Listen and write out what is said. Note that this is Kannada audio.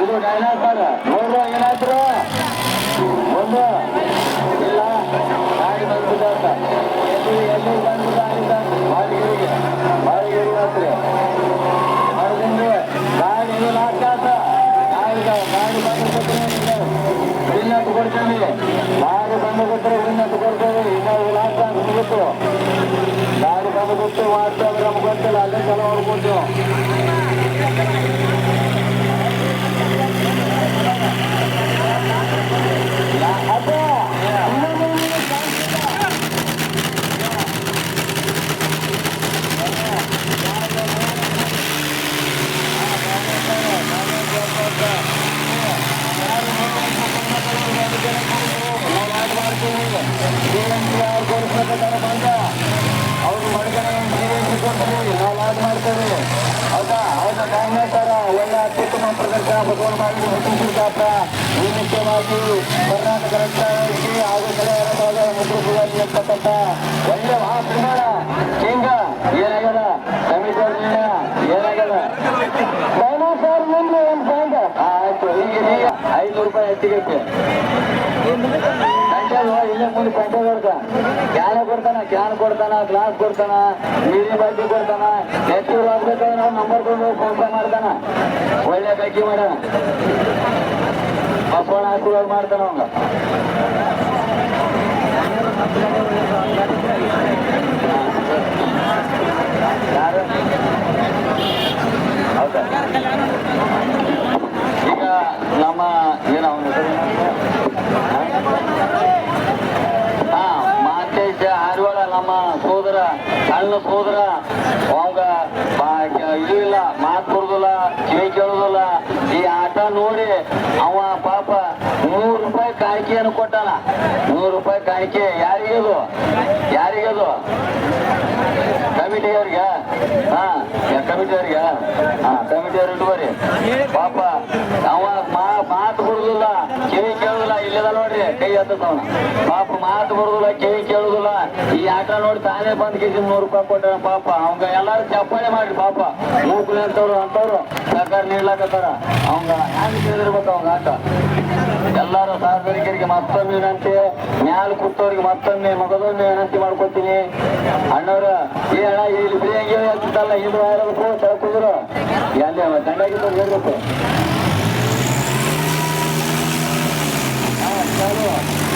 ಇದು ಡೈನಾಸರ್ ನೋಡ್ರ ಏನಾಯ್ತು ಒಂದು ಇಲ್ಲ ಗಾಡಿ ಬಂದ್ಬಿಟ್ಟ ಎಲ್ಲಿ ಎಲ್ಲಿ ಬಂದ್ಬಿಟ್ಟ ಆಗಿದ್ದ ಬಾಳಿಗಿರಿಗೆ ಬಾಳಿಗಿರಿಗೆ ಹತ್ರ ಮರದಿಂದ ಗಾಡಿ ಇದು ನಾಲ್ಕು ಆತ ಗಾಡಿ ప్రభుత్వం దాని ప్రభుత్వం వార్తా ప్రముఖంతో అన్నీ కలవనుకుంటాం Thank you. ಭಗವಾನ್ ಮಾಡಿ ಹುಟ್ಟಿಸಿದ್ದಾತ ಈ ಮುಖ್ಯವಾಗಿ ಕರ್ನಾಟಕ ರಕ್ಷಣೆ ಹಾಗೂ ಕಲೆಯರ ಮುದ್ರಪುರಲ್ಲಿ ಇರ್ತಕ್ಕಂಥ ಒಳ್ಳೆಯ ಮಹಾಪ್ರಮಾಣ ಹಿಂಗ ಏನಾಗದ ಸಮಿತಿ ಫೈನಾನ್ಸ್ ಅವ್ರ ಮುಂದೆ ಒಂದು ಪಾಯಿಂಟ್ ಆಯ್ತು ಈಗ ಈಗ ಐದು ರೂಪಾಯಿ ಹೆಚ್ಚಿಗೆ ಇಲ್ಲೇ ಮುಂದೆ ಕಂಟೆ ಕೊಡ್ತಾನ ಕ್ಯಾನ್ ಕೊಡ್ತಾನ ಕ್ಯಾನ್ ಕೊಡ್ತಾನ ಗ್ಲಾಸ್ ಕೊಡ್ತಾನ ನೀರಿನ ಬಾಟ್ಲಿ ಕೊಡ್ತಾನ ಹೆಚ್ಚು ಆಗ್ಬೇಕಾದ್ರೆ ನಂಬರ್ ಕೊಂಡು ಫೋನ್ ಪೇ ಮಾಡ್ತಾನ ಕೈಕಿ ಮಾಡೋಣ ಬಸವಣ್ಣ ಆಶೀರ್ವಾದ ಮಾಡ್ತಾನ ಅವಂಗ. ಸೋದರ, ಸಣ್ಣ ಸೋದರ, ಅವಂಗ ಇದು ಇಲ್ಲ, ಮಾತು ಬರುದಿಲ್ಲ ಕಿವಿ ಕೇಳುದಿಲ್ಲ. ಈ ಆಟ ನೋಡಿ ಅವ ಪಾಪ ನೂರು ರೂಪಾಯಿ ಕಾಣಿಕೆಯನ್ನು ಕೊಟ್ಟಾನ. ನೂರು ರೂಪಾಯಿ ಕಾಣಿಕೆ ಯಾರಿಗದು ಯಾರಿಗದು ಕಮಿಟಿಯವ್ರಿಗೆ? ಹಾ ಕಮಿಟಿಯವ್ರಿಗೆ? ಹಾ, ಕಮಿಟಿಯವ್ರು ಬರ್ರಿ. ಪಾಪ ಅವ ಮಾ- ಮಾತು ಬರುದಿಲ್ಲ ಕಿವಿ ಕೇಳುದಿಲ್ಲ ಇಲ್ಲದ ನೋಡ್ರಿ ಕೈ ಎತ್ತವನ ಪಾಪ ಮಾತು ಬರುದಿಲ್ಲ ಕಿವಿ ಕೇಳುದಿಲ್ಲ. ಈ ಆಟ ನೋಡಿ ತಾನೇ ಬಂದ್ ಕೇಜಿ ನೂರು ರೂಪಾಯಿ ಕೊಟ್ಟ ಪಾಪ. ಅವಂಗ ಎಲ್ಲಾರು ಚಪ್ಪಾಳೆ ಮಾಡಿ ಪಾಪ. ಮೂಕುಲಿ ಅಂತವ್ರು ಅಂತವ್ರು. ಸರ್ಕಾರ ನೀಡ್ಲಾಕತ್ತಾರ. ಅವಂಗ ಹ್ಯಾಂಗ ಕೇಳಿರ್ಬೇಕು ಅವಂಗ ಆಟ? ಎಲ್ಲಾರು ಸಾರ್ವಜನಿಕರಿಗೆ ಮತ್ತೊಮ್ಮೆ ವಿನಂತಿ, ಮ್ಯಾಲ್ ಕೂತವ್ರಿಗೆ ಮತ್ತೊಮ್ಮೆ ಮಗದೊಮ್ಮೆ ವಿನಂತಿ ಮಾಡ್ಕೊತೀನಿ. ಅಣ್ಣವ್ರ ಈ ಅಣ್ಣ, ಇಲ್ಲಿ ಬಿರಿಯಾನಿ ಹಚ್ಚಿದ್ದಲ್ಲ ಇದು ಆಗಿರ್ಬೇಕು ತಳ್ಕುದ್ರು ಎಲ್ಲಿ ಚೆನ್ನಾಗಿದ್ದು ಹೇಳ್ಬೇಕು だろう